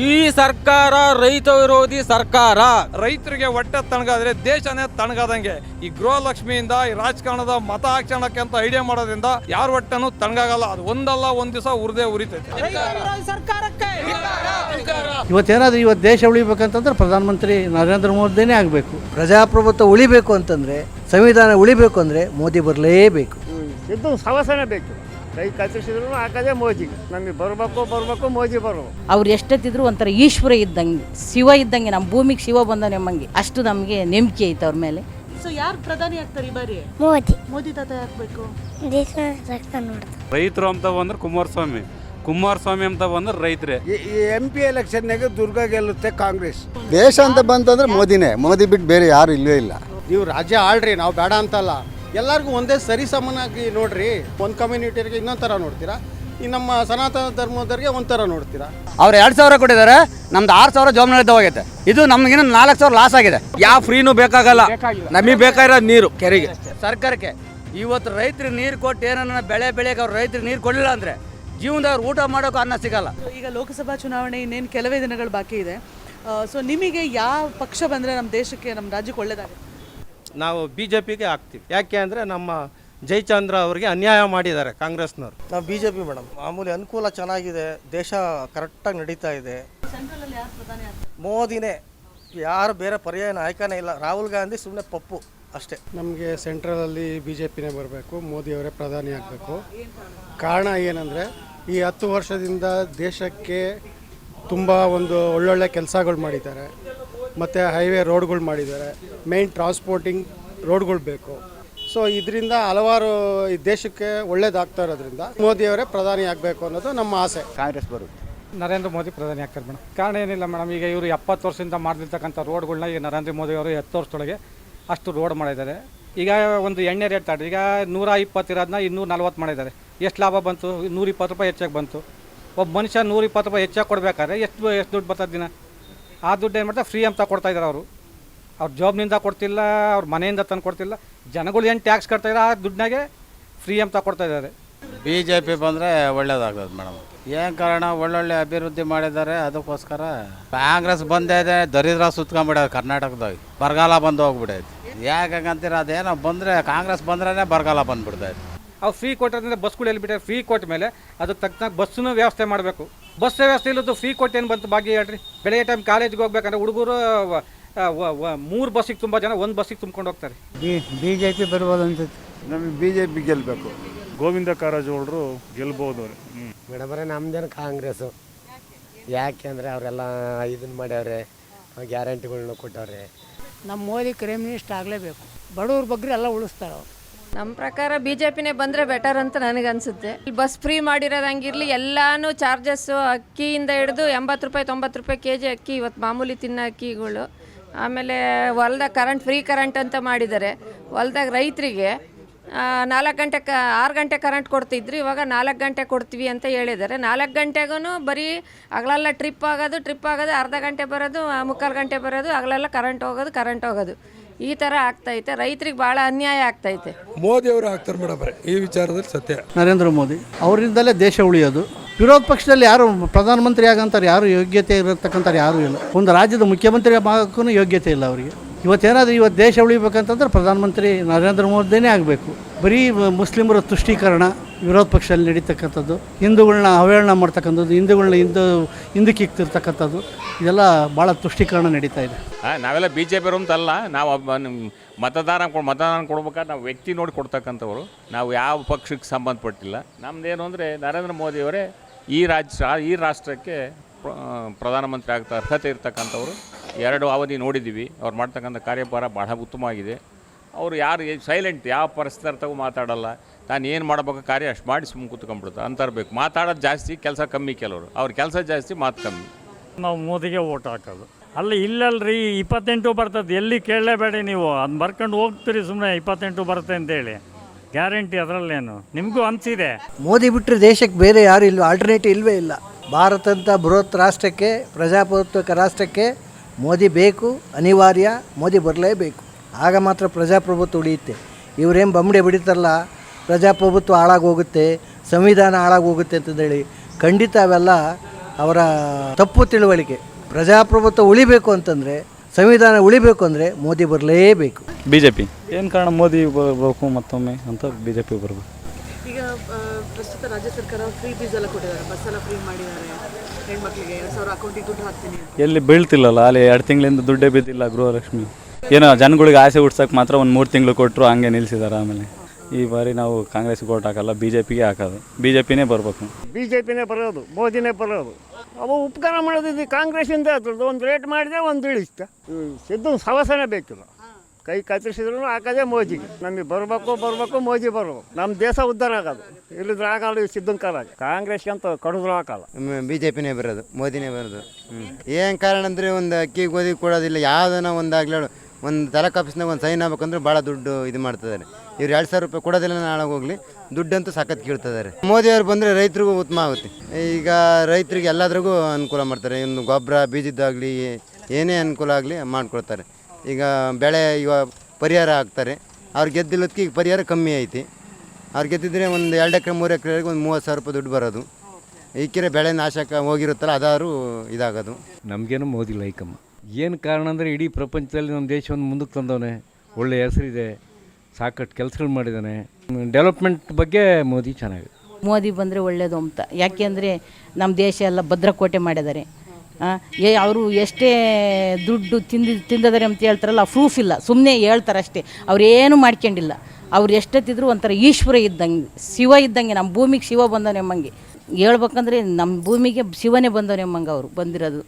ಈ ಸರ್ಕಾರ ರೈತ ವಿರೋಧಿ ಸರ್ಕಾರ. ರೈತರಿಗೆ ಹೊಟ್ಟೆ ತಣಗಾದ್ರೆ ದೇಶನೇ ತಣಗಾದಂಗೆ ಈ ಗೃಹಲಕ್ಷ್ಮಿಯಿಂದ ಈ ರಾಜಕಾರಣದ ಮತ ಹಾಕ್ಸೋಣಕ್ಕೆ ಅಂತ ಐಡಿಯಾ ಮಾಡೋದ್ರಿಂದ ಯಾರ ಹೊಟ್ಟೆನೂ ತಣಗಾಗಲ್ಲ ಅದು ಒಂದಲ್ಲ ಒಂದ್ ದಿವಸ ಉರಿದೇ ಉರಿತೈತೆ. ಇವತ್ತೇನಾದ್ರೂ ಇವತ್ತು ದೇಶ ಉಳಿಬೇಕಂತಂದ್ರೆ ಪ್ರಧಾನಮಂತ್ರಿ ನರೇಂದ್ರ ಮೋದಿನೇ ಆಗಬೇಕು. ಪ್ರಜಾಪ್ರಭುತ್ವ ಉಳಿಬೇಕು ಅಂತಂದ್ರೆ ಸಂವಿಧಾನ ಉಳಿಬೇಕು ಅಂದ್ರೆ ಮೋದಿ ಬರಲೇಬೇಕು. ಇದು ಸಾಹಸನೇ ಬೇಕು. ಕೈ ಕತ್ತರಿಸಿದ್ರು ಹಾಕೋದೇ ಮೋಜಿ. ನಮಗೆ ಬರಬೇಕು ಬರಬೇಕು ಮೋಜಿ ಬರಬೇಕು. ಅವ್ರು ಎಷ್ಟೊತ್ತಿದ್ರು ಒಂಥರ ಈಶ್ವರ ಇದ್ದಂಗೆ ಶಿವ ಇದ್ದಂಗೆ ನಮ್ಮ ಭೂಮಿಗೆ ಶಿವ ಬಂದ ನಮ್ಮಂಗೆ ಅಷ್ಟು ನಮಗೆ ನಂಬಿಕೆ ಐತೆ ಅವ್ರ ಮೇಲೆ. ಸೊ ಯಾರು ಪ್ರಧಾನಿ ಆಗ್ತಾರೆ ಈ ಬಾರಿ? ಮೋದಿ. ಮೋದಿ ತಾತ ಆಗ್ಬೇಕು ದೇಶ ರೈತರು ಅಂತ ಬಂದ್ರೆ ಕುಮಾರಸ್ವಾಮಿ. ಕುಮಾರಸ್ವಾಮಿ ಅಂತ ಬಂದ್ರೆ ರೈತರೇ. ಈ ಎಂ ಪಿ ಎಲೆಕ್ಷನ್ನಾಗ ದುರ್ಗ ಗೆಲ್ಲುತ್ತೆ ಕಾಂಗ್ರೆಸ್. ದೇಶ ಅಂತ ಬಂತಂದ್ರೆ ಮೋದಿನೇ. ಮೋದಿ ಬಿಟ್ಟು ಬೇರೆ ಯಾರು ಇಲ್ಲವೇ ಇಲ್ಲ. ನೀವು ರಾಜ್ಯ ಆಳ್ರಿ ನಾವು ಬೇಡ ಅಂತಲ್ಲ. ಎಲ್ಲರಿಗೂ ಒಂದೇ ಸರಿ ಸಮನಾಗಿ ನೋಡ್ರಿ. ಒಂದು ಕಮ್ಯುನಿಟಿಯವರಿಗೆ ಇನ್ನೊಂದು ಥರ ನೋಡ್ತೀರಾ? ಈ ನಮ್ಮ ಸನಾತನ ಧರ್ಮದವ್ರಿಗೆ ಒಂಥರ ನೋಡ್ತೀರಾ? ಅವ್ರು ಎರಡು ಸಾವಿರ ಕೊಟ್ಟಿದ್ದಾರೆ ನಮ್ದು ಆರು ಸಾವಿರ ಜವಾಬ್ದಾರಿ ಹೋಗೈತೆ. ಇದು ನಮ್ಗಿನ್ನ ನಾಲ್ಕು ಸಾವಿರ ಲಾಸ್ ಆಗಿದೆ. ಯಾವ ಫ್ರೀನೂ ಬೇಕಾಗಲ್ಲ. ನಮಗೆ ಬೇಕಾಗಿರೋದು ನೀರು ಕೆರೆಗೆ. ಸರ್ಕಾರಕ್ಕೆ ಇವತ್ತು ರೈತರಿಗೆ ನೀರು ಕೊಟ್ಟು ಏನನ್ನ ಬೆಳೆ ಬೆಳೆಗೆ ಅವ್ರು ರೈತರಿಗೆ ನೀರು ಕೊಡಲಿಲ್ಲ ಅಂದರೆ ಜೀವನದವ್ರು ಊಟ ಮಾಡೋಕೆ ಅನ್ನ ಸಿಗಲ್ಲ. ಈಗ ಲೋಕಸಭಾ ಚುನಾವಣೆ ಇನ್ನೇನು ಕೆಲವೇ ದಿನಗಳು ಬಾಕಿ ಇದೆ. ಸೊ ನಿಮಗೆ ಯಾವ ಪಕ್ಷ ಬಂದರೆ ನಮ್ಮ ದೇಶಕ್ಕೆ ನಮ್ಮ ರಾಜ್ಯಕ್ಕೆ ಒಳ್ಳೇದಾಗುತ್ತೆ? ನಾವು ಬಿ ಜೆ ಪಿಗೆ ಹಾಕ್ತೀವಿ. ಯಾಕೆ ಅಂದರೆ ನಮ್ಮ ಜಯಚಂದ್ರ ಅವರಿಗೆ ಅನ್ಯಾಯ ಮಾಡಿದ್ದಾರೆ ಕಾಂಗ್ರೆಸ್ನವರು. ನಾವು ಬಿ ಜೆ ಪಿ ಮೇಡಮ್. ಮಾಮೂಲಿ ಅನುಕೂಲ ಚೆನ್ನಾಗಿದೆ ದೇಶ ಕರೆಕ್ಟಾಗಿ ನಡೀತಾ ಇದೆ. ಮೋದಿನೇ. ಯಾರು ಬೇರೆ ಪರ್ಯಾಯ ನಾಯಕನೇ ಇಲ್ಲ. ರಾಹುಲ್ ಗಾಂಧಿ ಸುಮ್ಮನೆ ಪಪ್ಪು ಅಷ್ಟೇ. ನಮಗೆ ಸೆಂಟ್ರಲಲ್ಲಿ ಬಿ ಜೆ ಪಿನೇ ಬರಬೇಕು ಮೋದಿಯವರೇ ಪ್ರಧಾನಿ ಆಗಬೇಕು. ಕಾರಣ ಏನಂದರೆ ಈ ಹತ್ತು ವರ್ಷದಿಂದ ದೇಶಕ್ಕೆ ತುಂಬ ಒಂದು ಒಳ್ಳೊಳ್ಳೆ ಕೆಲಸಗಳು ಮಾಡಿದ್ದಾರೆ. ಮತ್ತು ಹೈವೇ ರೋಡ್ಗಳು ಮಾಡಿದ್ದಾರೆ. ಮೇನ್ ಟ್ರಾನ್ಸ್ಪೋರ್ಟಿಂಗ್ ರೋಡ್ಗಳು ಬೇಕು. ಸೊ ಇದರಿಂದ ಹಲವಾರು ಈ ದೇಶಕ್ಕೆ ಒಳ್ಳೇದಾಗ್ತಾ ಇರೋದ್ರಿಂದ ಮೋದಿಯವರೇ ಪ್ರಧಾನಿ ಆಗಬೇಕು ಅನ್ನೋದು ನಮ್ಮ ಆಸೆ. ಕಾಂಗ್ರೆಸ್ ಬರುತ್ತೆ. ನರೇಂದ್ರ ಮೋದಿ ಪ್ರಧಾನಿ ಆಗ್ತಾರೆ ಮೇಡಮ್. ಕಾರಣ ಏನಿಲ್ಲ ಮೇಡಮ್ ಈಗ ಇವರು ಎಪ್ಪತ್ತು ವರ್ಷದಿಂದ ಮಾಡಿರ್ತಕ್ಕಂಥ ರೋಡ್ಗಳನ್ನ ಈಗ ನರೇಂದ್ರ ಮೋದಿ ಅವರು ಹತ್ತು ವರ್ಷದೊಳಗೆ ಅಷ್ಟು ರೋಡ್ ಮಾಡಿದ್ದಾರೆ. ಈಗ ಒಂದು ಎಣ್ಣೆ ರೇಟ್ ತಡ್ರಿ ಈಗ ನೂರ ಇಪ್ಪತ್ತಿರೋದನ್ನ ಇನ್ನೂರ ನಲ್ವತ್ತು ಮಾಡಿದ್ದಾರೆ. ಎಷ್ಟು ಲಾಭ ಬಂತು? ನೂರ ಇಪ್ಪತ್ತು ರೂಪಾಯಿ ಹೆಚ್ಚಾಗಿ ಬಂತು. ಒಬ್ಬ ಮನುಷ್ಯ ನೂರ ಇಪ್ಪತ್ತು ರೂಪಾಯಿ ಹೆಚ್ಚಾಗಿ ಕೊಡಬೇಕಾದ್ರೆ ಎಷ್ಟು ಎಷ್ಟು ದುಡ್ಡು ಬರ್ತದೆ ದಿನ? ಆ ದುಡ್ಡು ಏನು ಮಾಡ್ತಾರೆ? ಫ್ರೀ ಅಂತ ಕೊಡ್ತಾ ಇದ್ದಾರೆ ಅವರು. ಅವ್ರ ಜಾಬ್ನಿಂದ ಕೊಡ್ತಿಲ್ಲ ಅವ್ರ ಮನೆಯಿಂದ ತಂದು ಕೊಡ್ತಿಲ್ಲ. ಜನಗಳು ಏನು ಟ್ಯಾಕ್ಸ್ ಕಟ್ತಾ ಆ ದುಡ್ಡಿನಾಗೆ ಫ್ರೀ ಅಂತ ಕೊಡ್ತಾ ಇದ್ದಾರೆ ಬಿ ಜೆ ಪಿ ಬಂದರೆ ಒಳ್ಳೇದಾಗ್ತದೆ ಮೇಡಮ್. ಏನು ಕಾರಣ? ಒಳ್ಳೊಳ್ಳೆ ಅಭಿವೃದ್ಧಿ ಮಾಡಿದ್ದಾರೆ ಅದಕ್ಕೋಸ್ಕರ ಕಾಂಗ್ರೆಸ್ ಬಂದೇ ಇದೆ ದರಿದ್ರ ಸುತ್ಕೊಂಡ್ಬಿಡೋದು ಕರ್ನಾಟಕದಾಗ ಬರಗಾಲ ಬಂದು ಹೋಗ್ಬಿಡೈತೆ. ಯಾಕಂತೀರ ಅದೇನೋ ಬಂದರೆ ಕಾಂಗ್ರೆಸ್ ಬಂದ್ರೇ ಬರಗಾಲ ಬಂದ್ಬಿಡ್ತೈತೆ. ಅವ್ರು ಫ್ರೀ ಕೊಟ್ಟಿರೋದ್ರಿಂದ ಬಸ್ಗಳು ಎಲ್ಲಿ ಬಿಟ್ಟಾರೆ ಫ್ರೀ ಕೊಟ್ಟ ಮೇಲೆ ಅದಕ್ಕೆ ತಕ್ಕನಾಗ ಬಸ್ಸನ್ನು ವ್ಯವಸ್ಥೆ ಮಾಡಬೇಕು. ಬಸ್ ವ್ಯವಸ್ಥೆ ಇಲ್ಲದ್ದು ಫ್ರೀ ಕೊಟ್ಟು ಏನು ಬಂತು ಭಾಗ್ಯ ಹೇಳ್ರಿ? ಬೆಳಗ್ಗೆ ಟೈಮ್ ಕಾಲೇಜ್ಗೆ ಹೋಗ್ಬೇಕಂದ್ರೆ ಹುಡುಗರು ಮೂರು ಬಸ್ಸಿಗೆ ತುಂಬ ಜನ ಒಂದು ಬಸ್ಸಿಗೆ ತುಂಬ್ಕೊಂಡು ಹೋಗ್ತಾರೆ. ಬಿ ಬಿ ಜೆ ಪಿ ಬರ್ಬೋದು ಅನ್ಸುತ್ತೆ. ನಮಗೆ ಬಿ ಜೆ ಪಿ ಗೆಲ್ಲಬೇಕು ಗೋವಿಂದ ಕಾರಜೋಳರು ಗೆಲ್ಬಹುದು ಮೇಡಮರೇ ನಮ್ದೇನು ಕಾಂಗ್ರೆಸ್ಸು. ಯಾಕೆಂದರೆ ಅವರೆಲ್ಲ ಇದನ್ನು ಮಾಡ್ಯವ್ರೆ ಗ್ಯಾರಂಟಿಗಳನ್ನ ಕೊಟ್ಟವ್ರೆ. ನಮ್ಮ ಮೋದಿ ಕ್ರೈಮ್ ಮಿನಿಸ್ಟರ್ ಆಗಲೇಬೇಕು. ಬಡವ್ರ ಬಗ್ಗೆ ಎಲ್ಲ ಉಳಿಸ್ತಾರೆ ಅವ್ರು. ನಮ್ಮ ಪ್ರಕಾರ ಬಿ ಜೆ ಪಿನೇ ಬಂದರೆ ಬೆಟರ್ ಅಂತ ನನಗನ್ಸುತ್ತೆ ಬಸ್ ಫ್ರೀ ಮಾಡಿರೋದಂಗಿರಲಿ ಎಲ್ಲಾನು ಚಾರ್ಜಸ್ಸು ಅಕ್ಕಿಯಿಂದ ಹಿಡಿದು ಎಂಬತ್ತು ರೂಪಾಯಿ, ತೊಂಬತ್ತು ರೂಪಾಯಿ ಕೆ ಜಿ ಅಕ್ಕಿ ಇವತ್ತು ಮಾಮೂಲಿ ತಿನ್ನೋ ಅಕ್ಕಿಗಳು. ಆಮೇಲೆ ಹೊಲ್ದಾಗ ಕರೆಂಟ್ ಫ್ರೀ ಕರೆಂಟ್ ಅಂತ ಮಾಡಿದ್ದಾರೆ. ಹೊಲ್ದಾಗ ರೈತರಿಗೆ ನಾಲ್ಕು ಗಂಟೆ ಕ, ಆರು ಗಂಟೆ ಕರೆಂಟ್ ಕೊಡ್ತಿದ್ರು, ಇವಾಗ ನಾಲ್ಕು ಗಂಟೆ ಕೊಡ್ತೀವಿ ಅಂತ ಹೇಳಿದ್ದಾರೆ. ನಾಲ್ಕು ಗಂಟೆಗೂ ಬರೀ ಹಗಲೆಲ್ಲ ಟ್ರಿಪ್ ಆಗೋದು ಟ್ರಿಪ್ ಆಗೋದು, ಅರ್ಧ ಗಂಟೆ ಬರೋದು, ಮುಕ್ಕಾಲು ಗಂಟೆ ಬರೋದು, ಹಗಲೆಲ್ಲ ಕರೆಂಟ್ ಹೋಗೋದು ಕರೆಂಟ್ ಹೋಗೋದು. ಈ ಥರ ಆಗ್ತೈತೆ. ರೈತರಿಗೆ ಭಾಳ ಅನ್ಯಾಯ ಆಗ್ತೈತೆ. ಮೋದಿ ಅವರು ಆಗ್ತಾರೆ ಮೇಡಮ್ ಈ ವಿಚಾರದಲ್ಲಿ ಸತ್ಯ. ನರೇಂದ್ರ ಮೋದಿ ಅವರಿಂದಲೇ ದೇಶ ಉಳಿಯೋದು. ವಿರೋಧ ಪಕ್ಷದಲ್ಲಿ ಯಾರು ಪ್ರಧಾನಮಂತ್ರಿ ಆಗಂತಾರೆ ಯಾರು ಯೋಗ್ಯತೆ ಇರತಕ್ಕಂಥ ಯಾರು ಇಲ್ಲ. ಒಂದು ರಾಜ್ಯದ ಮುಖ್ಯಮಂತ್ರಿ ಆಗೋಕ್ಕೂ ಯೋಗ್ಯತೆ ಇಲ್ಲ ಅವರಿಗೆ. ಇವತ್ತೇನಾದ್ರೂ ಇವತ್ತು ದೇಶ ಉಳಿಬೇಕಂತಂದ್ರೆ ಪ್ರಧಾನಮಂತ್ರಿ ನರೇಂದ್ರ ಮೋದಿನೇ ಆಗಬೇಕು. ಬರೀ ಮುಸ್ಲಿಮರ ತುಷ್ಟೀಕರಣ ವಿರೋಧ ಪಕ್ಷದಲ್ಲಿ ನಡೀತಕ್ಕಂಥದ್ದು ಹಿಂದೂಗಳನ್ನ ಅವಹೇಳನ ಮಾಡ್ತಕ್ಕಂಥದ್ದು ಹಿಂದೂಗಳನ್ನ ಹಿಂದೂ, ಹಿಂದಕ್ಕೆ ಇಕ್ತಿರ್ತಕ್ಕಂಥದ್ದು, ಇದೆಲ್ಲ ಭಾಳ ತುಷ್ಟೀಕರಣ ನಡೀತಾ ಇದೆ. ನಾವೆಲ್ಲ ಬಿ ಜೆ ಪಿ ಅಂತಲ್ಲ ನಾವು ಮತದಾನ ಮತದಾನ ಕೊಡ್ಬೇಕಾದ್ರೆ ನಾವು ವ್ಯಕ್ತಿ ನೋಡಿ ಕೊಡ್ತಕ್ಕಂಥವ್ರು. ನಾವು ಯಾವ ಪಕ್ಷಕ್ಕೆ ಸಂಬಂಧಪಟ್ಟಿಲ್ಲ. ನಮ್ದೇನು ಅಂದರೆ ನರೇಂದ್ರ ಮೋದಿಯವರೇ ಈ ರಾಜ್ಯ ಈ ರಾಷ್ಟ್ರಕ್ಕೆ ಪ್ರಧಾನಮಂತ್ರಿ ಆಗ್ತಾ ಅರ್ಹತೆ ಇರ್ತಕ್ಕಂಥವ್ರು. ಎರಡು ಅವಧಿ ನೋಡಿದ್ದೀವಿ. ಅವ್ರು ಮಾಡ್ತಕ್ಕಂಥ ಕಾರ್ಯಭಾರ ಬಹಳ ಉತ್ತಮವಾಗಿದೆ. ಅವರು ಯಾರು ಸೈಲೆಂಟ್ ಯಾವ ಪರಿಸ್ಥಿತಿ ಮಾತಾಡಲ್ಲ. ತಾನು ಏನು ಮಾಡಬೇಕು ಕಾರ್ಯ ಅಷ್ಟು ಮಾಡಿ ಸುಮ್ಮನೆ ಕೂತ್ಕೊಂಡ್ಬಿಡ್ತಾರೆ ಅಂತರ್ಬೇಕು ಮಾತಾಡೋದು ಜಾಸ್ತಿ ಕೆಲಸ ಕಮ್ಮಿ ಕೆಲವರು. ಅವ್ರ ಕೆಲಸ ಜಾಸ್ತಿ ಮಾತು ಕಮ್ಮಿ. ನಾವು ಮೋದಿಗೆ ಓಟ್ ಹಾಕೋದು. ಅಲ್ಲ ಇಲ್ಲಲ್ರಿ ಇಪ್ಪತ್ತೆಂಟು ಬರ್ತದೆ. ಎಲ್ಲಿ ಕೇಳಲೇಬೇಡಿ ನೀವು. ಅದು ಬರ್ಕೊಂಡು ಹೋಗ್ತೀರಿ ಸುಮ್ಮನೆ ಇಪ್ಪತ್ತೆಂಟು ಬರುತ್ತೆ ಅಂತೇಳಿ. ಗ್ಯಾರಂಟಿ ಅದರಲ್ಲೇನು. ನಿಮಗೂ ಅನಿಸಿದೆ ಮೋದಿ ಬಿಟ್ಟರೆ ದೇಶಕ್ಕೆ ಬೇರೆ ಯಾರು ಇಲ್ಲ ಆಲ್ಟರ್ನೇಟಿವ್ ಇಲ್ಲವೇ ಇಲ್ಲ. ಭಾರತ ಅಂತ ಬೃಹತ್ ರಾಷ್ಟ್ರಕ್ಕೆ ಪ್ರಜಾಪ್ರಭುತ್ವ ರಾಷ್ಟ್ರಕ್ಕೆ ಮೋದಿ ಬೇಕು ಅನಿವಾರ್ಯ ಮೋದಿ ಬರಲೇಬೇಕು. ಆಗ ಮಾತ್ರ ಪ್ರಜಾಪ್ರಭುತ್ವ ಉಳಿಯುತ್ತೆ. ಇವರೇನು ಬಂಬಡೆ ಬಿಡಿತಾರಲ್ಲ ಪ್ರಜಾಪ್ರಭುತ್ವ ಹಾಳಾಗೋಗುತ್ತೆ ಸಂವಿಧಾನ ಹಾಳಾಗೋಗುತ್ತೆ ಅಂತಂದೇಳಿ ಖಂಡಿತ ಅವೆಲ್ಲ ಅವರ ತಪ್ಪು ತಿಳುವಳಿಕೆ. ಪ್ರಜಾಪ್ರಭುತ್ವ ಉಳಿಬೇಕು ಅಂತಂದರೆ ಸಂವಿಧಾನ ಉಳಿಬೇಕು ಅಂದರೆ ಮೋದಿ ಬರಲೇಬೇಕು. ಬಿ ಜೆ ಪಿ ಏನು ಕಾರಣ ಮೋದಿ ಬರಬೇಕು ಮತ್ತೊಮ್ಮೆ ಅಂತ ಬಿ ಜೆ ಪಿ ಬರಬೇಕು. ಈಗ ಪ್ರಸ್ತುತ ರಾಜ್ಯ ಸರ್ಕಾರ ಫ್ರೀ ಬೀಸ್ ಎಲ್ಲ ಕೊಟ್ಟಿದ್ದಾರೆ. ಬಸ್ ಎಲ್ಲ ಫ್ರೀ ಮಾಡಿದ್ದಾರೆ. ಹೆಣ್ಮಕ್ಳಿಗೆ ಎರಡು ಸಾವಿರ ಅಕೌಂಟಿಗೆ ದುಡ್ಡು ಹಾಕ್ತೀನಿ ಅಂತ. ಎಲ್ಲಿ ಬೀಳ್ತಿಲ್ಲಲ್ಲ ಅಲ್ಲಿ ಎರಡು ತಿಂಗಳಿಂದ ದುಡ್ಡೇ ಬಿದ್ದಿಲ್ಲ ಗೃಹಲಕ್ಷ್ಮಿ. ಏನೋ ಜನಗಳಿಗೆ ಆಸೆ ಹುಡ್ಸಕ್ಕೆ ಮಾತ್ರ ಒಂದು ಮೂರು ತಿಂಗಳು ಕೊಟ್ಟರು ಹಂಗೆ ನಿಲ್ಲಿಸಿದ್ದಾರೆ ಆಮೇಲೆ. ಈ ಬಾರಿ ನಾವು ಕಾಂಗ್ರೆಸ್ಗೆ ಓಟ್ ಹಾಕಲ್ಲ ಬಿ ಜೆ ಪಿಗೆ ಹಾಕೋದು. ಬಿ ಜೆ ಪಿನೇ ಬರಬೇಕು. ಬಿ ಜೆ ಪಿನೇ ಬರೋದು ಮೋದಿನೇ ಬರೋದು. ಅವು ಉಪಕಾರ ಮಾಡೋದಿದ್ದು ಕಾಂಗ್ರೆಸ್ಸಿಂದ ಅದ್ರದ್ದು ಒಂದು ರೇಟ್ ಮಾಡಿದೆ ಒಂದು ಇಳಿಸ್ತ ಸಿದ್ದು ಸವಸನೆ ಬೇಕಿಲ್ಲ. ಕೈ ಕತ್ತರಿಸಿದ್ರು ಹಾಕೋದೇ ಮೋದಿಗೆ. ನಮಗೆ ಬರಬೇಕು ಬರಬೇಕು ಮೋದಿ ಬರಬೇಕು. ನಮ್ಮ ದೇಶ ಉದ್ಧಾರ ಆಗೋದು. ಇಲ್ಲಿದ್ರೆ ಆಗಲ್ಲ ಸಿದ್ದನ ಕಾಲ. ಕಾಂಗ್ರೆಸ್ ಅಂತ ಕಡಿದ್ರು ಹಾಕಲ್ಲ. ಬಿ ಜೆ ಪಿನೇ ಬರೋದು ಮೋದಿನೇ ಬರೋದು. ಏನು ಕಾರಣ ಅಂದರೆ ಒಂದು ಅಕ್ಕಿ ಗೋಧಿ ಕೊಡೋದಿಲ್ಲ ಯಾವುದನ್ನ ಒಂದಾಗಲಿ ಒಂದು ತಲೆ ಕಾಫೀಸ್ನಾಗ ಒಂದು ಸೈನ್ ಆಗ್ಬೇಕಂದ್ರೆ ಭಾಳ ದುಡ್ಡು ಇದು ಮಾಡ್ತಿದ್ದಾರೆ. ಇವ್ರು ಎರಡು ಸಾವಿರ ರೂಪಾಯಿ ಕೊಡೋದಿಲ್ಲ ನಾಳೆ ಹೋಗ್ಲಿ. ದುಡ್ಡಂತೂ ಸಖತ್ ಕೀಳ್ತಿದ್ದಾರೆ. ಮೋದಿಯವ್ರು ಬಂದರೆ ರೈತರಿಗೂ ಉತ್ತಮ ಆಗುತ್ತೆ. ಈಗ ರೈತರಿಗೆ ಎಲ್ಲದ್ರಿಗೂ ಅನುಕೂಲ ಮಾಡ್ತಾರೆ. ಇನ್ನು ಗೊಬ್ಬರ ಬೀಜದ್ದಾಗಲಿ ಏನೇ ಅನುಕೂಲ ಆಗಲಿ ಮಾಡ್ಕೊಳ್ತಾರೆ. ಈಗ ಬೆಳೆ ಇವಾಗ ಪರಿಹಾರ ಹಾಕ್ತಾರೆ ಅವ್ರು ಗೆದ್ದಿಲ್ಲದಕ್ಕೆ ಈಗ ಪರಿಹಾರ ಕಮ್ಮಿ ಐತಿ. ಅವ್ರು ಗೆದ್ದಿದ್ರೆ ಒಂದು ಎರಡು ಎಕರೆ, ಮೂರು ಎಕರೆಗೆ ಒಂದು ಮೂವತ್ತು ಸಾವಿರ ರೂಪಾಯಿ ದುಡ್ಡು ಬರೋದು. ಈಕಿರೆ ಬೆಳೆ ನಾಶಕ ಹೋಗಿರುತ್ತಲ್ಲ, ಅದಾದ್ರು ಇದಾಗೋದು. ನಮಗೇನು ಮೋದಿ ಲೈಕಮ್ಮ ಏನು ಕಾರಣ ಅಂದರೆ ಇಡೀ ಪ್ರಪಂಚದಲ್ಲಿ ನಮ್ಮ ದೇಶವನ್ನು ಮುಂದಕ್ಕೆ ತಂದವನೇ. ಒಳ್ಳೆಯ ಹೆಸರಿದೆ. ಸಾಕಷ್ಟು ಕೆಲಸಗಳು ಮಾಡಿದ್ದಾನೆ ಡೆವಲಪ್ಮೆಂಟ್ ಬಗ್ಗೆ ಮೋದಿ ಚೆನ್ನಾಗಿದೆ. ಮೋದಿ ಬಂದರೆ ಒಳ್ಳೆಯದು ಅಂತ. ಯಾಕೆಂದರೆ ನಮ್ಮ ದೇಶ ಎಲ್ಲ ಭದ್ರಕೋಟೆ ಮಾಡಿದ್ದಾರೆ. ಏ ಅವರು ಎಷ್ಟೇ ದುಡ್ಡು ತಿಂದು ತಿಂದಿದ್ದಾರೆ ಅಂತ ಹೇಳ್ತಾರಲ್ಲ ಪ್ರೂಫ್ ಇಲ್ಲ. ಸುಮ್ಮನೆ ಹೇಳ್ತಾರೆ ಅಷ್ಟೇ ಏನು ಮಾಡ್ಕೊಂಡಿಲ್ಲ. ಅವ್ರು ಎಷ್ಟೊತ್ತಿದ್ರು ಒಂಥರ ಈಶ್ವರ ಇದ್ದಂಗೆ, ಶಿವ ಇದ್ದಂಗೆ ನಮ್ಮ ಭೂಮಿಗೆ ಶಿವ ಬಂದವನೆ ಎಂಬಂಗೆ ಹೇಳ್ಬೇಕಂದ್ರೆ ನಮ್ಮ ಭೂಮಿಗೆ ಶಿವನೇ ಬಂದವನೆ ಎಂಬಂಗೆ ಅವರು ಬಂದಿರೋದು.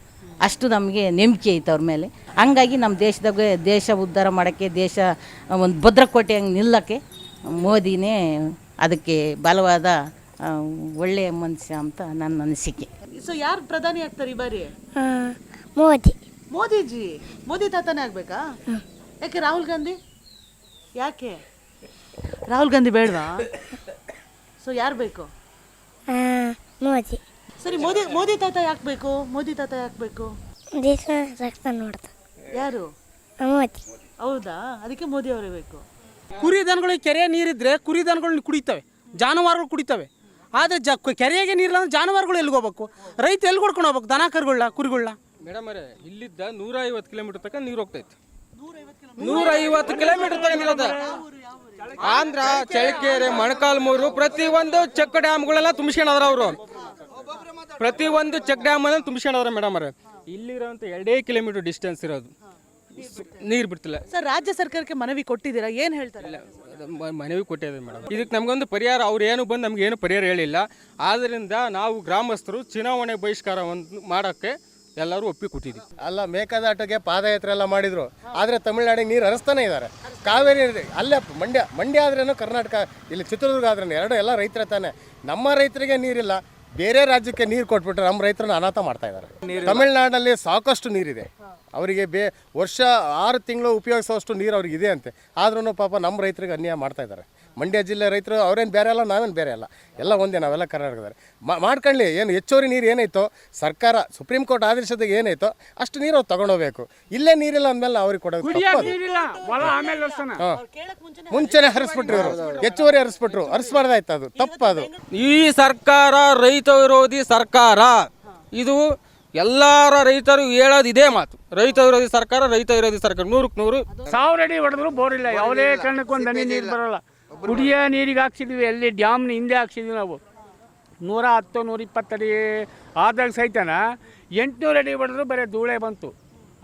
ಅಷ್ಟು ನಮಗೆ ನಂಬಿಕೆ ಐತೆ ಅವ್ರ ಮೇಲೆ. ಹಂಗಾಗಿ ನಮ್ಮ ದೇಶದಾಗ ದೇಶ ಉದ್ಧಾರ ಮಾಡೋಕ್ಕೆ ದೇಶ ಒಂದು ಭದ್ರಕೋಟೆ ಹಂಗೆ ನಿಲ್ಲಕ್ಕೆ ಮೋದಿನೇ ಅದಕ್ಕೆ ಬಲವಾದ ಒಳ್ಳೆಯ ಮನುಷ್ಯ ಅಂತ ನನ್ನ ಅನಿಸಿಕೆ. ಸೊ ಯಾರು ಪ್ರಧಾನಿ ಆಗ್ತಾರೆ ಈ ಬಾರಿ? ಮೋದಿ. ಮೋದಿಜಿ? ಮೋದಿ ತಾತನೇ ಆಗಬೇಕಾ? ಯಾಕೆ ರಾಹುಲ್ ಗಾಂಧಿ? ಯಾಕೆ? ರಾಹುಲ್ ಗಾಂಧಿ ಬೇಡವಾ? ಸೊ ಯಾರು ಬೇಕು? ಮೋದಿ. ಸರಿ ಮೋದಿ ಮೋದಿ ತಾತ ಯಾಕೆ ಬೇಕು ಮೋದಿ ತಾತ ಯಾಕೆ ಬೇಕು ದೇಶ ರಕ್ಷಣೆ ನೋಡ್ತಾ. ಯಾರು? ಮೋದಿ ಹೌದಾ? ಅದಕ್ಕೆ ಮೋದಿ ಅವರೇ ಬೇಕು. ಕುರಿ ದನಗಳಿಗೆ ಕೆರೆ ನೀರಿದ್ರೆ ಕುರಿ ದನಗಳು ಕುಡಿತವೆ ಜಾನುವಾರುಗಳು ಕುಡಿತವೆ. ಆದರೆ ಜ ಕೆರೆಗೆ ನೀರಿಲ್ಲ ಅಂದ್ರೆ ಜಾನುವಾರುಗಳು ಎಲ್ಲಿಗೆ ಹೋಗ್ಬೇಕು? ರೈತ ಎಲ್ಲಿ ಕೊಡ್ಕೊಂಡು ಹೋಗ್ಬೇಕು? ದನ ಕರುಗಳನ್ನ ಕುರಿಗಳನ್ನ ಮೇಡಮ್ ಅವರೇ ಇಲ್ಲಿದ್ದ ನೂರ ಐವತ್ತು ಕಿಲೋಮೀಟರ್ ತನಕ ನೀರು ಹೋಗ್ತೈತೆ ನೂರ ಐವತ್ತು ಕಿಲೋಮೀಟರ್. ತನಕ ನೀರದ ಆಂಧ್ರ ಚಳ್ಳಕೆರೆ ಮೊಣಕಾಲ್ಮೂರು ಪ್ರತಿ ಒಂದು ಚೆಕ್ ಡ್ಯಾಮ್ಗಳೆಲ್ಲ ತುಂಬಿಸ್ಕೊಂಡವ್ರ ಅವರು. ಪ್ರತಿ ಒಂದು ಚೆಕ್ ಡ್ಯಾಮ್ ಅನ್ನ ತುಂಬಿಸ್ಕೊಂಡವ್ರ ಮೇಡಮ್ ಅವ್ರೆ. ಇಲ್ಲಿರೋಂಥ ಎರಡೇ ಕಿಲೋಮೀಟರ್ ಡಿಸ್ಟೆನ್ಸ್ ಇರೋದು. ನೀರು ಬಿಡ್ತಿಲ್ಲ. ಸರ್ ರಾಜ್ಯ ಸರ್ಕಾರಕ್ಕೆ ಮನವಿ ಕೊಟ್ಟಿದ್ದೀರಾ? ಏನು ಹೇಳ್ತಾರೆ? ಮ- ಮನವಿ ಕೊಟ್ಟಿದೆ ಮೇಡಮ್ ಇದಕ್ಕೆ ನಮಗೊಂದು ಪರಿಹಾರ ಅವ್ರು ಏನು ಬಂದು ನಮ್ಗೆ ಏನು ಪರಿಹಾರ ಹೇಳಿಲ್ಲ. ಆದ್ದರಿಂದ ನಾವು ಗ್ರಾಮಸ್ಥರು ಚುನಾವಣೆ ಬಹಿಷ್ಕಾರವನ್ನು ಮಾಡೋಕ್ಕೆ ಎಲ್ಲರೂ ಒಪ್ಪಿ ಕೊಟ್ಟಿದ್ದೀವಿ ಅಲ್ಲ ಮೇಕದಾಟಕ್ಕೆ ಪಾದಯಾತ್ರೆ ಎಲ್ಲ ಮಾಡಿದ್ರು. ಆದರೆ ತಮಿಳ್ನಾಡಿಗೆ ನೀರು ಹರಿಸ್ತಾನೆ ಇದ್ದಾರೆ ಕಾವೇರಿ ನದಿ- ಅಲ್ಲೇ ಮಂಡ್ಯ ಮಂಡ್ಯ ಆದ್ರೇನು ಕರ್ನಾಟಕ ಇಲ್ಲಿ ಚಿತ್ರದುರ್ಗ ಆದ್ರೇನು ಎರಡು ಎಲ್ಲ ರೈತರ ತಾನೆ. ನಮ್ಮ ರೈತರಿಗೆ ನೀರಿಲ್ಲ. ಬೇರೆ ರಾಜ್ಯಕ್ಕೆ ನೀರು ಕೊಟ್ಬಿಟ್ರೆ ನಮ್ಮ ರೈತರನ್ನ ಅನಾಥ ಮಾಡ್ತಾ ಇದ್ದಾರೆ. ತಮಿಳ್ನಾಡಲ್ಲಿ ಸಾಕಷ್ಟು ನೀರಿದೆ. ಅವರಿಗೆ ಬೇ ವರ್ಷ ಆರು ತಿಂಗಳು ಉಪಯೋಗಿಸೋಷ್ಟು ನೀರು ಅವ್ರಿಗೆ ಇದೆ ಅಂತೆ. ಆದ್ರೂ ಪಾಪ ನಮ್ಮ ರೈತರಿಗೆ ಅನ್ಯಾಯ ಮಾಡ್ತಾ ಇದ್ದಾರೆ. ಮಂಡ್ಯ ಜಿಲ್ಲೆ ರೈತರು ಅವ್ರೇನು ಬೇರೆ ಅಲ್ಲ ನಾವೇನು ಬೇರೆ ಅಲ್ಲ. ಎಲ್ಲ ಒಂದೇ ನಾವೆಲ್ಲ ಕರ್ನಾಟಕದಲ್ಲಿ ಮಾ ಮಾಡ್ಕೊಳ್ಳಿ ಏನು ಹೆಚ್ಚುವರಿ ನೀರು ಏನೈತೋ ಸರ್ಕಾರ ಸುಪ್ರೀಂ ಕೋರ್ಟ್ ಆದೇಶದಾಗ ಏನೈತೋ ಅಷ್ಟು ನೀರು ಅವ್ರು ತಗೊಂಡೋಗ್ಬೇಕು. ಇಲ್ಲೇ ನೀರಿಲ್ಲ ಅಂದಮೇಲೆ ಅವ್ರಿಗೆ ಕೊಡೋದು. ಮುಂಚೆನೆ ಹರಿಸ್ಬಿಟ್ರು ಇವರು. ಹೆಚ್ಚುವರಿ ಹರಿಸ್ಬಿಟ್ರು. ಹರಿಸ್ಬಾರ್ದಾಯ್ತು ಅದು. ತಪ್ಪದು. ಈ ಸರ್ಕಾರ ರೈತ ವಿರೋಧಿ ಸರ್ಕಾರ ಇದು ಎಲ್ಲರ ರೈತರು ಹೇಳೋದು ಇದೇ ಮಾತು. ರೈತ ವಿರೋಧಿ ಸರ್ಕಾರ ರೈತ ವಿರೋಧಿ ಸರ್ಕಾರ. ನೂರಕ್ಕೆ ನೂರು. ಸಾವಿರ ಅಡಿ ಹೊಡೆದ್ರು ಬೋರ್ ಇಲ್ಲ. ಯಾವುದೇ ಕಾರಣಕ್ಕೂ ಒಂದು ಹನಿ ನೀರು ಬರೋಲ್ಲ. ಕುಡಿಯೋ ನೀರಿಗೆ ಹಾಕ್ಸಿದ್ವಿ, ಎಲ್ಲಿ ಡ್ಯಾಮ್ನ ಹಿಂದೆ ಹಾಕ್ಸಿದ್ವಿ ನಾವು. ನೂರ ಹತ್ತು, ನೂರ ಇಪ್ಪತ್ತಡಿ ಆದಾಗ ಸಹಿತನ ಎಂಟುನೂರು ಅಡಿ ಹೊಡೆದ್ರು ಬರೀ ಧೂಳೆ ಬಂತು.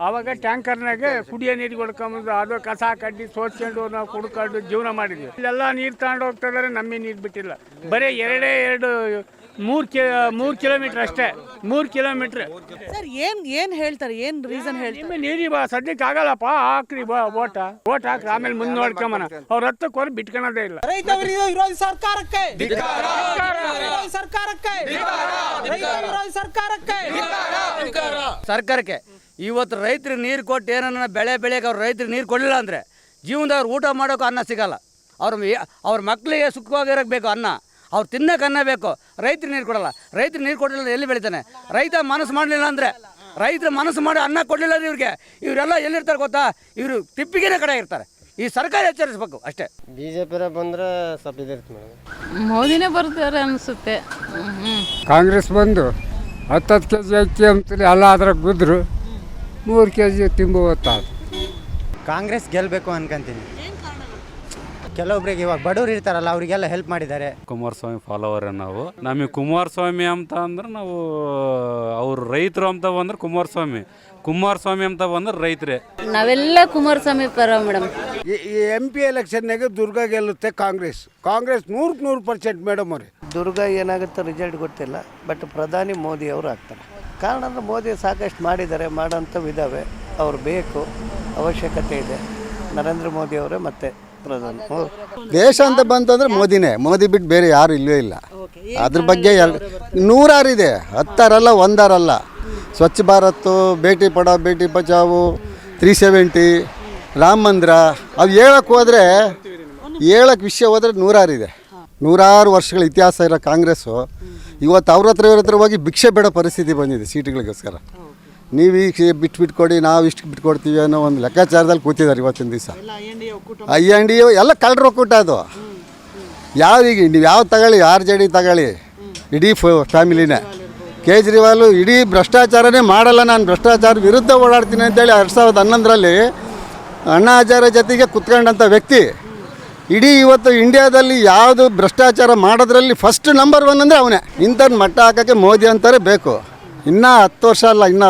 ಆವಾಗ ಟ್ಯಾಂಕರ್ನಾಗೆ ಕುಡಿಯೋ ನೀರಿಗೆ ಹೊಡ್ಕೊಂಬಂದು ಅದು ಕಸ ಕಡ್ಡಿ ಸೋಚ್ಕೊಂಡು ನಾವು ಕುಡ್ಕೊಂಡು ಜೀವನ ಮಾಡಿದ್ವಿ. ಇಲ್ಲೆಲ್ಲ ನೀರು ತಗೊಂಡು ಹೋಗ್ತಾ ಇದ್ದಾರೆ ನಮಗೆ ನೀರು ಬಿಟ್ಟಿಲ್ಲ. ಬರೀ ಎರಡೇ ಎರಡು ಮೂರು ಕಿ ಮೂರು ಕಿಲೋಮೀಟ್ರ್ ಅಷ್ಟೇ. ಮೂರು ಕಿಲೋಮೀಟ್ರ್. ಸರ್ ಏನು ಏನು ಹೇಳ್ತಾರೆ? ಏನು ರೀಸನ್ ಹೇಳ್ತಾರೆ? ನಿಮ್ಮ ನೀರಿ ಬಾ ಸದ್ಯಕ್ಕೆ ಆಗಲ್ಲಪ್ಪ. ಹಾಕ್ರಿ ಬಾ ಓಟ. ಓಟ್ ಹಾಕ್ರಿ ಆಮೇಲೆ ಮುಂದೆ ನೋಡ್ಕೊಂಬನ. ಅವ್ರ ಹತ್ತಕ್ಕೆ ಕೊರ ಬಿಟ್ಕೊಳೋದೇ ಇಲ್ಲ. ರೈತ ವಿರೋಧಿ ಸರ್ಕಾರಕ್ಕೆ. ಸರ್ಕಾರಕ್ಕೆ. ವಿರೋಧಿ ಸರ್ಕಾರಕ್ಕೆ. ಸರ್ಕಾರಕ್ಕೆ. ಇವತ್ತು ರೈತರು ನೀರು ಕೊಟ್ಟು ಏನನ್ನ ಬೆಳೆ ಬೆಳೆಗೆ ಅವ್ರು ರೈತರು ನೀರು ಕೊಡಲಿಲ್ಲ ಅಂದರೆ ಜೀವನದವ್ರು ಊಟ ಮಾಡೋಕೆ ಅನ್ನ ಸಿಗಲ್ಲ. ಅವ್ರ ಅವ್ರ ಮಕ್ಕಳಿಗೆ ಸುಖವಾಗಿರಬೇಕು ಬೇಕು ಅನ್ನ. ಅವ್ರು ತಿನ್ನೋಕೆ ಅನ್ನ ಬೇಕು. ರೈತರು ನೀರು ಕೊಡಲ್ಲ. ರೈತರು ನೀರು ಕೊಡಲಿಲ್ಲ ಎಲ್ಲಿ ಬೆಳಿತಾನೆ? ರೈತ ಮನಸ್ಸು ಮಾಡಲಿಲ್ಲ ಅಂದರೆ? ರೈತರು ಮನಸ್ಸು ಮಾಡಿ ಅನ್ನ ಕೊಡಲಿಲ್ಲ ಅಂದ್ರೆ ಇವ್ರಿಗೆ? ಇವರೆಲ್ಲ ಎಲ್ಲಿರ್ತಾರೆ ಗೊತ್ತಾ? ಇವರು ತಿಪ್ಪಿಗೆನೇ ಕಡೆ ಇರ್ತಾರೆ. ಈ ಸರ್ಕಾರ ಎಚ್ಚರಿಸ್ಬೇಕು ಅಷ್ಟೇ. ಬಿ ಜೆ ಪಿ ಬಂದ್ರೆ ಸ್ವಲ್ಪ ಇದಿರುತ್ತೆ ಮೇಡಮ್. ಮೋದಿನೇ ಬರ್ತಾರೆ ಅನಿಸುತ್ತೆ. ಕಾಂಗ್ರೆಸ್ ಬಂದು ಹತ್ತತ್ತು ಕೆ ಜಿ ಅಕ್ಕಿ ಅಂತೇಳಿ ಎಲ್ಲ ಅದ್ರಾಗ ಗುದ್ರು ಮೂರು ಕೆ ಜಿ ತಿಂಬು ಕಾಂಗ್ರೆಸ್ ಗೆಲ್ಲಬೇಕು ಅನ್ಕೊಂತೀನಿ. ಕೆಲವೊಬ್ರಿಗೆ ಇವಾಗ ಬಡವ್ರು ಇರ್ತಾರಲ್ಲ ಅವರಿಗೆಲ್ಲ ಹೆಲ್ಪ್ ಮಾಡಿದ್ದಾರೆ. ಕುಮಾರಸ್ವಾಮಿ ಫಾಲೋವರ್ ನಾವು. ನಮಗೆ ಕುಮಾರಸ್ವಾಮಿ ಅಂತ ಅಂದ್ರೆ ನಾವು ಅವ್ರು ರೈತರು ಅಂತ ಬಂದ್ರೆ ಕುಮಾರಸ್ವಾಮಿ. ಕುಮಾರಸ್ವಾಮಿ ಅಂತ ಬಂದ್ರೆ ರೈತರೇ. ನಾವೆಲ್ಲ ಕುಮಾರಸ್ವಾಮಿ ಪರ ಮೇಡಮ್. ಈ ಎಂ ಪಿ ಎಲೆಕ್ಷನ್ನಾಗ ದುರ್ಗ ಗೆಲ್ಲುತ್ತೆ ಕಾಂಗ್ರೆಸ್. ಕಾಂಗ್ರೆಸ್ ನೂರಕ್ಕೆ ನೂರು ಪರ್ಸೆಂಟ್ ಮೇಡಮ್ ಅವ್ರಿ. ದುರ್ಗ ಏನಾಗುತ್ತೆ ರಿಸಲ್ಟ್ ಗೊತ್ತಿಲ್ಲ ಬಟ್ ಪ್ರಧಾನಿ ಮೋದಿ ಅವರು ಆಗ್ತಾರೆ. ಕಾರಣ ಅಂದರೆ ಮೋದಿ ಸಾಕಷ್ಟು ಮಾಡಿದ್ದಾರೆ ಮಾಡೋಂಥವು ಇದ್ದಾವೆ. ಅವ್ರು ಬೇಕು ಅವಶ್ಯಕತೆ ಇದೆ. ನರೇಂದ್ರ ಮೋದಿ ಅವರೇ ಮತ್ತೆ ಪ್ರಧಾನಿ. ದೇಶ ಅಂತ ಬಂತಂದ್ರೆ ಮೋದಿನೇ. ಮೋದಿ ಬಿಟ್ಟು ಬೇರೆ ಯಾರು ಇಲ್ಲವೇ ಇಲ್ಲ. ಅದ್ರ ಬಗ್ಗೆ ನೂರಾರು ನೂರಾರಿದೆ. ಹತ್ತಾರಲ್ಲ ಒಂದಾರಲ್ಲ. ಸ್ವಚ್ಛ ಭಾರತ್ ಭೇಟಿ ಪಡಾವ್ ಭೇಟಿ ಬಚಾವು ತ್ರೀ ಸೆವೆಂಟಿ ರಾಮ ಮಂದಿರ. ಅವು ಹೇಳಕ್ಕೆ ಹೋದರೆ ಹೇಳಕ್ಕೆ ವಿಷಯ ಹೋದರೆ ನೂರಾರಿದೆ. ನೂರಾರು ವರ್ಷಗಳ ಇತಿಹಾಸ ಇರೋ ಕಾಂಗ್ರೆಸ್ಸು. ಇವತ್ತು ಅವ್ರ ಹತ್ರ ಇವ್ರ ಹತ್ರ ಹೋಗಿ ಭಿಕ್ಷೆ ಬೇಡ ಪರಿಸ್ಥಿತಿ ಬಂದಿದೆ ಸೀಟುಗಳಿಗೋಸ್ಕರ. ನೀವು ಈಗ ಬಿಟ್ಟು ಬಿಟ್ಕೊಡಿ ನಾವು ಇಷ್ಟು ಬಿಟ್ಕೊಡ್ತೀವಿ ಅನ್ನೋ ಒಂದು ಲೆಕ್ಕಾಚಾರದಲ್ಲಿ ಕೂತಿದ್ದಾರೆ ಇವತ್ತಿನ ದಿವಸ. ಐ ಎನ್ ಡಿ ಎಲ್ಲ ಕಳ್ಳರು ಒಕ್ಕೂಟ ಅದು. ಯಾವ ಈಗ ನೀವು ಯಾವ ತಗೊಳ್ಳಿ ಆರ್ ಜೆ ಡಿ ತಗೊಳ್ಳಿ ಇಡೀ ಫ್ಯಾಮಿಲಿನೇ. ಕೇಜ್ರಿವಾಲು ಇಡೀ ಭ್ರಷ್ಟಾಚಾರನೇ ಮಾಡಲ್ಲ ನಾನು ಭ್ರಷ್ಟಾಚಾರ ವಿರುದ್ಧ ಓಡಾಡ್ತೀನಿ ಅಂತೇಳಿ ಎರಡು ಸಾವಿರದ ಹನ್ನೊಂದರಲ್ಲಿ ಅಣ್ಣಾ ಹಜಾರೆ ಜೊತೆಗೆ ಕುತ್ಕೊಂಡಂಥ ವ್ಯಕ್ತಿ ಇಡೀ ಇವತ್ತು ಇಂಡಿಯಾದಲ್ಲಿ ಯಾವುದು ಭ್ರಷ್ಟಾಚಾರ ಮಾಡೋದ್ರಲ್ಲಿ ಫಸ್ಟ್ ನಂಬರ್ ಒನ್ ಅಂದರೆ ಅವನೇ. ಇಂಥದ್ದು ಮಟ್ಟ ಹಾಕೋಕ್ಕೆ ಮೋದಿ ಅಂತಾರೆ ಬೇಕು. ಇನ್ನೂ ಹತ್ತು ವರ್ಷ ಅಲ್ಲ ಇನ್ನು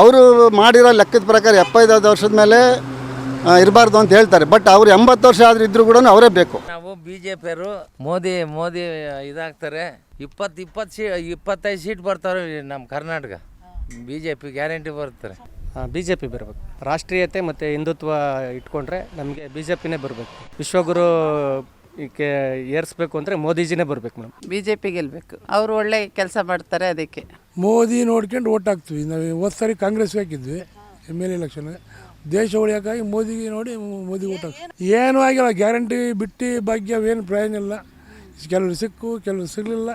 ಅವರು ಮಾಡಿರೋ ಲೆಕ್ಕದ ಪ್ರಕಾರ ಎಪ್ಪತ್ತೈದು ವರ್ಷದ ಮೇಲೆ ಇರಬಾರ್ದು ಅಂತ ಹೇಳ್ತಾರೆ. ಬಟ್ ಅವ್ರು ಎಂಬತ್ತು ವರ್ಷ ಆದ್ರೂ ಇದ್ರು ಕೂಡ ಅವರೇ ಬೇಕು. ನಾವು ಬಿ ಜೆ ಪಿಯವರು ಮೋದಿ ಮೋದಿ ಇದಾಗ್ತಾರೆ. ಇಪ್ಪತ್ತು ಇಪ್ಪತ್ತು ಸೀ ಇಪ್ಪತ್ತೈದು ಸೀಟ್ ಬರ್ತಾರೆ ನಮ್ಮ Karnataka. B J P guarantee ಬರ್ತಾರೆ ಬಿ ಜೆ ಪಿ ಬರಬೇಕು. ರಾಷ್ಟ್ರೀಯತೆ ಮತ್ತು ಹಿಂದುತ್ವ ಇಟ್ಕೊಂಡ್ರೆ ನಮಗೆ ಬಿ ಜೆ ಪಿನೇ ಬರಬೇಕು. ವಿಶ್ವಗುರು ಈಕೆ ಏರಿಸ್ಬೇಕು ಅಂದರೆ ಮೋದಿಜಿನೇ ಬರಬೇಕು ಮೇಡಮ್. ಬಿ ಜೆ ಪಿ ಗೆಲ್ಬೇಕು. ಅವರು ಒಳ್ಳೆ ಕೆಲಸ ಮಾಡ್ತಾರೆ ಅದಕ್ಕೆ. ಮೋದಿ ನೋಡ್ಕೊಂಡು ಓಟ್ ಹಾಕ್ತೀವಿ. ನಾವು ಹೋದ ಸರಿ ಕಾಂಗ್ರೆಸ್ ಹಾಕಿದ್ವಿ ಎಂ ಎಲ್ ಎಲೆಕ್ಷನ್ ದೇಶ ಉಳಿಯೋಕ್ಕಾಗಿ ಮೋದಿಗೆ ನೋಡಿ ಮೋದಿ ಓಟ್ ಹಾಕ್ತೀವಿ ಏನೂ ಆಗಿಲ್ಲ. ಗ್ಯಾರಂಟಿ ಬಿಟ್ಟು ಭಾಗ್ಯ ಏನು ಪ್ರಯೋಜನ ಇಲ್ಲ. ಕೆಲವರು ಸಿಕ್ಕು ಕೆಲವರು ಸಿಗಲಿಲ್ಲ.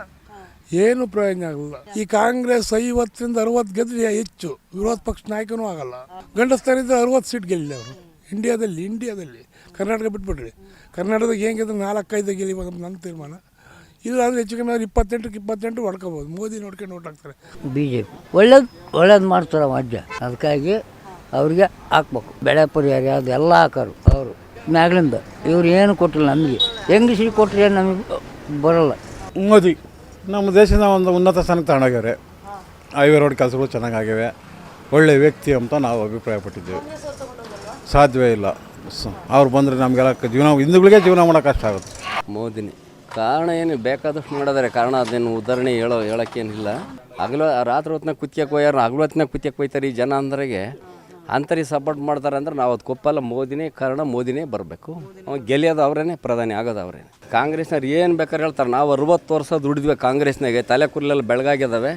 ಏನು ಪ್ರಯೋಜನ ಆಗಲ್ಲ ಈ ಕಾಂಗ್ರೆಸ್ ಐವತ್ತರಿಂದ ಅರವತ್ತು ಗೆದ್ರೆ ಹೆಚ್ಚು. ವಿರೋಧ ಪಕ್ಷ ನಾಯಕನೂ ಆಗಲ್ಲ. ಗಂಡಸ್ತಾನಿದ್ರೆ ಅರವತ್ತು ಸೀಟ್ ಗೆಲ್ಲಿಲ್ಲ ಅವರು. ಇಂಡಿಯಾದಲ್ಲಿ ಇಂಡಿಯಾದಲ್ಲಿ ಕರ್ನಾಟಕ ಬಿಟ್ಬಿಡ್ರಿ. ಕರ್ನಾಟಕದಾಗ ನಾಲ್ಕು ಐದು ನಾಲ್ಕೈದು ಗೆಲ್ಲಿವಾಗ ನನ್ನ ತೀರ್ಮಾನ. ಇಲ್ಲ ಅಂದ್ರೆ ಹೆಚ್ಚು ಕಮ್ಮಿ ಆದ್ರೆ ಇಪ್ಪತ್ತೆಂಟು ಇಪ್ಪತ್ತೆಂಟು ಹೊಡ್ಕೋಬೋದು ಮೋದಿ ನೋಡ್ಕೊಂಡು ಓಟ್ ಹಾಕ್ತಾರೆ. ಬಿ ಜೆ ಪಿ ಒಳ್ಳೇದು ಒಳ್ಳೇದು ಮಾಡ್ತಾರೆ ಮಾಧ್ಯ. ಅದಕ್ಕಾಗಿ ಅವ್ರಿಗೆ ಹಾಕ್ಬೇಕು. ಬೆಳೆ ಪರಿಹಾರ ಅದೆಲ್ಲ ಎಲ್ಲ ಹಾಕೋರು ಅವರು. ಮ್ಯಾಗ್ಲಿಂದ. ಇವ್ರು ಏನು ಕೊಟ್ಟಿಲ್ಲ ನಮಗೆ. ಹೆಂಗಸ್ರಿಗೆ ಕೊಟ್ಟರೆ ನಮಗೆ ಬರೋಲ್ಲ. ಮೋದಿ ನಮ್ಮ ದೇಶದ ಒಂದು ಉನ್ನತ ಸ್ಥಾನಕ್ಕೆ ತಗೊಂಡೋಗ್ಯಾರೆ ಹೈವೇ ರೋಡ್ ಕೆಲಸಗಳು ಚೆನ್ನಾಗಾಗಿವೆ ಒಳ್ಳೆ ವ್ಯಕ್ತಿ ಅಂತ ನಾವು ಅಭಿಪ್ರಾಯಪಟ್ಟಿದ್ದೇವೆ. ಸಾಧ್ಯವೇ ಇಲ್ಲ. ಅವ್ರು ಬಂದರೆ ನಮಗೆಲ್ಲ ಜೀವನ ಹಿಂದೂಗಳಿಗೆ ಜೀವನ ಮಾಡೋಕೆ ಕಷ್ಟ ಆಗುತ್ತೆ. ಮೋದಿನಿ, ಕಾರಣ ಏನು ಬೇಕಾದಷ್ಟು ಮಾಡಿದರೆ ಕಾರಣ ಅದೇನು ಉದಾಹರಣೆ ಹೇಳೋ ಹೇಳೋಕ್ಕೇನಿಲ್ಲ. ಹಗಲು ರಾತ್ರಿ ಹೊತ್ತಿನಾಗ ಕುತ್ತಿಯಕ್ಕೆ ಹೋಗ್ಯಾರ, ಹಗಲು ಹೊತ್ತಿನಾಗ ಕುತ್ತಿಯಕ್ಕೆ ಹೋಯ್ತಾರೆ ಈ ಜನ ಅಂದ್ರಿಗೆ ಅಂತರಿ ಸಪೋರ್ಟ್ ಮಾಡ್ತಾರೆ ಅಂದ್ರೆ ನಾವು ಅದು ಕೊಪ್ಪಲ್ಲ ಮೋದಿನೇ, ಕಾರಣ ಮೋದಿನೇ ಬರಬೇಕು. ಗೆಲ್ಯೋದು ಅವರೇನೆ, ಪ್ರಧಾನಿ ಆಗೋದು ಅವರೇ ಕಾಂಗ್ರೆಸ್ನವ್ರು ಏನು ಬೇಕಾದ್ರೆ ಹೇಳ್ತಾರೆ. ನಾವು ಅರವತ್ತು ವರ್ಷ ದುಡಿದ್ವಿ ಕಾಂಗ್ರೆಸ್ನಾಗೆ. ತಲೆ ಕುರ್ಲೆಲ್ಲ ಬೆಳಗಾಗಿದ್ದಾವೆ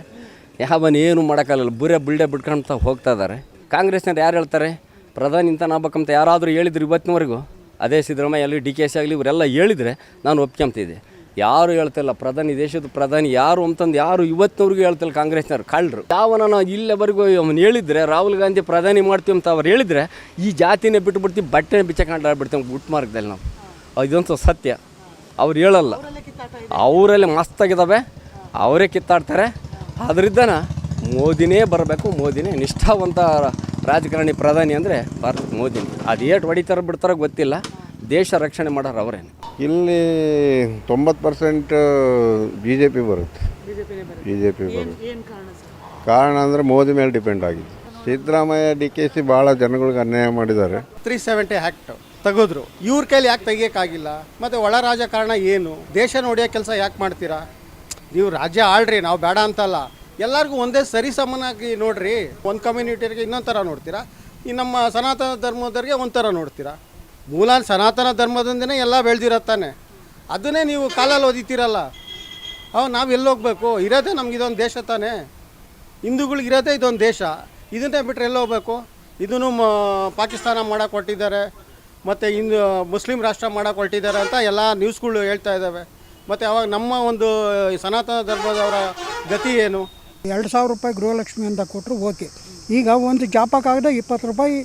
ಯಾವನ್ ಏನು ಮಾಡೋಕ್ಕಾಗಲ್ಲ. ಬುರೆ ಬಿಲ್ಡೆ ಬಿಟ್ಕೊಂತ ಹೋಗ್ತಾ ಇದ್ದಾರೆ ಕಾಂಗ್ರೆಸ್ನವ್ರು ಯಾರು ಹೇಳ್ತಾರೆ? ಪ್ರಧಾನಿ ಇಂಥ ನಾಬಕ್ಕಂತ ಯಾರಾದರೂ ಹೇಳಿದ್ರು ಇವತ್ತಿನವರೆಗೂ? ಅದೇ ಸಿದ್ದರಾಮಯ್ಯ ಆಗಲಿ ಡಿ ಕೆ ಸಿ ಆಗಲಿ ಇವರೆಲ್ಲ ಹೇಳಿದರೆ ನಾನು ಒಪ್ಕೊಂತಿದ್ದೆ. ಯಾರು ಹೇಳ್ತಿಲ್ಲ, ಪ್ರಧಾನಿ ದೇಶದ ಪ್ರಧಾನಿ ಯಾರು ಅಂತಂದು ಯಾರು ಇವತ್ತಿನವ್ರಿಗೂ ಹೇಳ್ತಿಲ್ಲ ಕಾಂಗ್ರೆಸ್ನವ್ರು, ಕಳ್ಳರು. ಯಾವನ ಇಲ್ಲಿವರೆಗೂ ಅವನು ಹೇಳಿದರೆ, ರಾಹುಲ್ ಗಾಂಧಿ ಪ್ರಧಾನಿ ಮಾಡ್ತೀವಿ ಅಂತ ಅವ್ರು ಹೇಳಿದರೆ, ಈ ಜಾತಿನೇ ಬಿಟ್ಬಿಡ್ತೀವಿ ಬಟ್ಟೆ ಬಿಚ್ಚಕೊಂಡು ಆಡ್ಬಿಡ್ತೀವಿ ಗುಟ್ ಮಾರ್ಗದಲ್ಲಿ ನಾವು. ಇದಂತೂ ಸತ್ಯ. ಅವ್ರು ಹೇಳಲ್ಲ. ಅವರಲ್ಲಿ ಮಸ್ತಾಗಿದ್ದಾವೆ ಅವರೇ ಕಿತ್ತಾಡ್ತಾರೆ. ಅದರಿಂದನ ಮೋದಿನೇ ಬರಬೇಕು, ಮೋದಿನೇ ನಿಷ್ಠಾವಂತ ರಾಜಕಾರಣಿ ಪ್ರಧಾನಿ ಅಂದರೆ ಭಾರತ ಮೋದಿ. ಅದು ಏಟು ಹೊಡಿತಾರೆ ಬಿಡ್ತಾರೋ ಗೊತ್ತಿಲ್ಲ. ದೇಶ ರಕ್ಷಣೆ ಮಾಡೋರು ಅವರೇನು ಇಲ್ಲಿ ತೊಂಬತ್ತು ಪರ್ಸೆಂಟ್ ಬಿ ಜೆ ಪಿ ಬರುತ್ತೆ. ಬಿ ಜೆ ಪಿ ಬರುತ್ತೆ ಕಾರಣ ಅಂದರೆ ಮೋದಿ ಮೇಲೆ ಡಿಪೆಂಡ್ ಆಗಿದೆ. ಸಿದ್ದರಾಮಯ್ಯ ಡಿ ಕೆ ಸಿ ಭಾಳ ಜನಗಳಿಗೆ ಅನ್ಯಾಯ ಮಾಡಿದ್ದಾರೆ. ತ್ರೀ ಸೆವೆಂಟಿ ಆ್ಯಕ್ಟ್ ತೆಗೆದ್ರು. ಇವ್ರ ಕೈಲಿ ಯಾಕೆ ತೆಗಿಯೋಕ್ಕಾಗಿಲ್ಲ? ಮತ್ತು ಒಳ ರಾಜಕಾರಣ ಏನು? ದೇಶ ನೋಡಿಯೋ ಕೆಲಸ ಯಾಕೆ ಮಾಡ್ತೀರಾ? ನೀವು ರಾಜ್ಯ ಆಳ್ರಿ ನಾವು ಬೇಡ ಅಂತಲ್ಲ. ಎಲ್ಲರಿಗೂ ಒಂದೇ ಸರಿ ಸಮನಾಗಿ ನೋಡ್ರಿ. ಒಂದು ಕಮ್ಯುನಿಟಿಯವರಿಗೆ ಇನ್ನೊಂದು ಥರ ನೋಡ್ತೀರಾ? ಈ ನಮ್ಮ ಸನಾತನ ಧರ್ಮದವ್ರಿಗೆ ಒಂಥರ ನೋಡ್ತೀರಾ? ಮೂಲ ಸನಾತನ ಧರ್ಮದಿಂದನೇ ಎಲ್ಲ ಬೆಳೆದಿರತ್ತಾನೆ ಅದನ್ನೇ ನೀವು ಕಾಲಲ್ಲಿ ಓದಿತೀರಲ್ಲ. ಅವ್ ನಾವು ಎಲ್ಲಿ ಹೋಗ್ಬೇಕು? ಇರೋದೇ ನಮ್ಗೆ ಇದೊಂದು ದೇಶ ತಾನೇ. ಹಿಂದೂಗಳಿಗೆ ಇರೋದೇ ಇದೊಂದು ದೇಶ. ಇದನ್ನೇ ಬಿಟ್ಟರೆ ಎಲ್ಲಿ ಹೋಗ್ಬೇಕು? ಇದನ್ನು ಮ, ಪಾಕಿಸ್ತಾನ ಮಾಡಕ್ಕೆ ಹೊಟ್ಟಿದ್ದಾರೆ ಮತ್ತು ಹಿಂದೂ, ಮುಸ್ಲಿಂ ರಾಷ್ಟ್ರ ಮಾಡಕ್ಕೆ ಹೊಟ್ಟಿದ್ದಾರೆ ಅಂತ ಎಲ್ಲ ನ್ಯೂಸ್ಗಳು ಹೇಳ್ತಾ ಇದ್ದಾವೆ ಮತ್ತು ಅವಾಗ ನಮ್ಮ ಒಂದು ಸನಾತನ ಧರ್ಮದವರ ಗತಿ ಏನು? ಎರಡು ಸಾವಿರ ರೂಪಾಯಿ ಗೃಹಲಕ್ಷ್ಮಿ ಅಂತ ಕೊಟ್ಟರು ಓಕೆ. ಈಗ ಒಂದು ಜಾಪಕ್ ಆಗದೆ ಇಪ್ಪತ್ತು ರೂಪಾಯಿ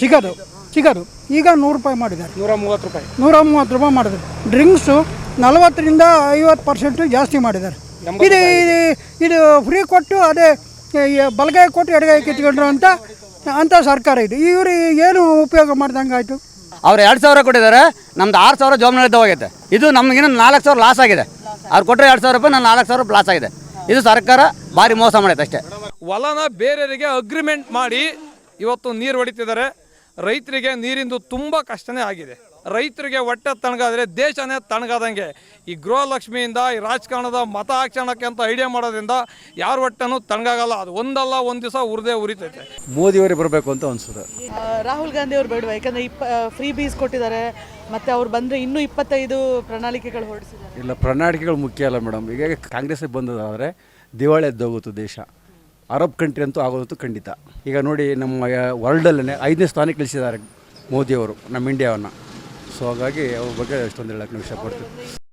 ಸಿಗೋದು ಸಿಗೋದು. ಈಗ ನೂರು ರೂಪಾಯಿ ಮಾಡಿದ್ದಾರೆ. ನೂರ ಮೂವತ್ತು ರೂಪಾಯಿ. ನೂರ ಮೂವತ್ತು ರೂಪಾಯಿ ಮಾಡಿದ್ದಾರೆ. ಡ್ರಿಂಕ್ಸು ನಲವತ್ತರಿಂದ ಐವತ್ತು ಪರ್ಸೆಂಟು ಜಾಸ್ತಿ ಮಾಡಿದ್ದಾರೆ. ಇದು ಇದು ಇದು ಫ್ರೀ ಕೊಟ್ಟು ಅದೇ ಬಲಗೈ ಕೊಟ್ಟು ಎಡಗೈ ಕಿತ್ಕೊಂಡ್ರು ಅಂತ ಅಂತ ಸರ್ಕಾರ ಇದು. ಇವರು ಏನು ಉಪಯೋಗ ಮಾಡ್ದಂಗೆ ಆಯಿತು? ಅವ್ರು ಎರಡು ಸಾವಿರ ಕೊಟ್ಟಿದ್ದಾರೆ ನಮ್ದು ಆರು ಸಾವಿರ ಜವಾಬ್ದಾರಿ ಹೋಗೈತೆ. ಇದು ನಮಗಿನ್ನ ನಾಲ್ಕು ಸಾವಿರ ಲಾಸ್ ಆಗಿದೆ. ಅವ್ರು ಕೊಟ್ಟರೆ ಎರಡು ಸಾವಿರ ರೂಪಾಯಿ ನಾನು ನಾಲ್ಕು ಸಾವಿರ ಲಾಸ್ ಆಗಿದೆ. ಇದು ಸರ್ಕಾರ ಭಾರಿ ಮೋಸ ಮಾಡೈತೆ ಅಷ್ಟೇ. ಹೊಲನ ಬೇರೆಯವರಿಗೆ ಅಗ್ರಿಮೆಂಟ್ ಮಾಡಿ ಇವತ್ತು ನೀರು ಹೊಡಿತಿದ್ದಾರೆ. ರೈತರಿಗೆ ನೀರಿಂದು ತುಂಬ ಕಷ್ಟನೇ ಆಗಿದೆ. ರೈತರಿಗೆ ಹೊಟ್ಟೆ ತಣಗಾದರೆ ದೇಶನೇ ತಣಗಾದಂಗೆ ಈ ಗೃಹಲಕ್ಷ್ಮಿಯಿಂದ ಈ ರಾಜಕಾರಣದ ಮತ ಹಾಕ್ಸೋಣಕ್ಕೆ ಅಂತ ಐಡಿಯಾ ಮಾಡೋದ್ರಿಂದ ಯಾರ ಹೊಟ್ಟೆನೂ ತಣಗಾಗಲ್ಲ ಅದು ಒಂದಲ್ಲ ಒಂದು ದಿವಸ ಉರಿದೇ ಉರಿತೈತೆ. ಮೋದಿಯವರೇ ಬರಬೇಕು ಅಂತ ಅನ್ಸುತ್ತೆ. ರಾಹುಲ್ ಗಾಂಧಿ ಅವರು ಬೇಡವಾ? ಯಾಕಂದ್ರೆ ಇಪ್ಪ ಫ್ರೀ ಬೀಸ್ ಕೊಟ್ಟಿದ್ದಾರೆ. ಮತ್ತೆ ಅವ್ರು ಬಂದ್ರೆ ಇನ್ನೂ ಇಪ್ಪತ್ತೈದು ಪ್ರಣಾಳಿಕೆಗಳು ಹೊರಡಿಸಿದ್ದಾರೆ. ಇಲ್ಲ ಪ್ರಣಾಳಿಕೆಗಳು ಮುಖ್ಯ ಅಲ್ಲ ಮೇಡಮ್. ಈಗ ಕಾಂಗ್ರೆಸ್ಗೆ ಬಂದದಾದರೆ ದಿವಾಳಿ ಎದ್ದೋಗುತ್ತೆ ದೇಶ. ಅರಬ್ ಕಂಟ್ರಿ ಅಂತೂ ಆಗೋದಂತೂ ಖಂಡಿತ. ಈಗ ನೋಡಿ ನಮ್ಮ ವರ್ಲ್ಡಲ್ಲೇ ಐದನೇ ಸ್ಥಾನಕ್ಕೆ ಇಳಿಸಿದ್ದಾರೆ ಮೋದಿಯವರು ನಮ್ಮ ಇಂಡಿಯಾವನ್ನು ಸೊ ಹಾಗಾಗಿ ಅವ್ರ ಬಗ್ಗೆ ಅಷ್ಟೊಂದು ಹೇಳಕ್ಕೆ ನಾವು ಇಷ್ಟಪಡ್ತೀವಿ